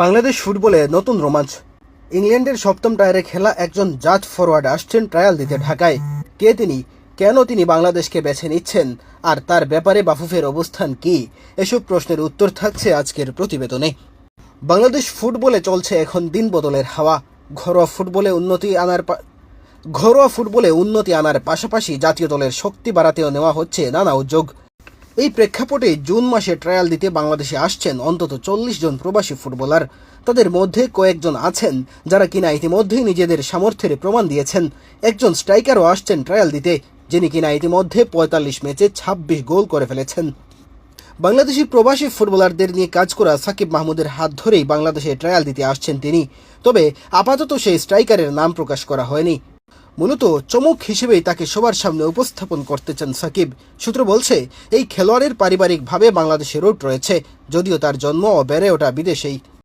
বাংলাদেশ ফুটবলে নতুন রোমাঞ্চ। ইংল্যান্ডের সপ্তম টায়ারে খেলা একজন জাজ ফরওয়ার্ড আসছেন ট্রায়াল দিতে ঢাকায়। কে তিনি? কেন তিনি বাংলাদেশকে বেছে নিচ্ছেন? আর তার ব্যাপারে বাফুফের অবস্থান কি? এসব প্রশ্নের উত্তর থাকছে আজকের প্রতিবেদনে। বাংলাদেশ ফুটবলে চলছে এখন দিন বদলের হাওয়া। ঘরোয়া ফুটবলে উন্নতি আনার ঘরোয়া ফুটবলে উন্নতি আনার পাশাপাশি জাতীয় দলের শক্তি বাড়াতেও নেওয়া হচ্ছে নানা উদ্যোগ। এই প্রেক্ষাপটে জুন মাসে ট্রায়াল দিতে বাংলাদেশে আসছেন অন্তত চল্লিশ জন প্রবাসী ফুটবলার। তাদের মধ্যে কয়েকজন আছেন যারা কিনা ইতিমধ্যেই নিজেদের সামর্থ্যের প্রমাণ দিয়েছেন। একজন স্ট্রাইকারও আসছেন ট্রায়াল দিতে, যিনি কিনা ইতিমধ্যে পঁয়তাল্লিশ ম্যাচে ছাব্বিশ গোল করে ফেলেছেন। বাংলাদেশি প্রবাসী ফুটবলারদের নিয়ে কাজ করা সাকিব মাহমুদের হাত ধরেই বাংলাদেশে ট্রায়াল দিতে আসছেন তিনি। তবে আপাতত সেই স্ট্রাইকারের নাম প্রকাশ করা হয়নি। মূলত চমক হিসেবেই তাকে সবার সামনে উপস্থাপন করতে চান সাকিব। সূত্র বলছে, এই খেলোয়াড়ের পারিবারিকভাবে বাংলাদেশে রোড রয়েছে, যদিও তার জন্ম ও বেড়ে ওঠা বিদেশেই।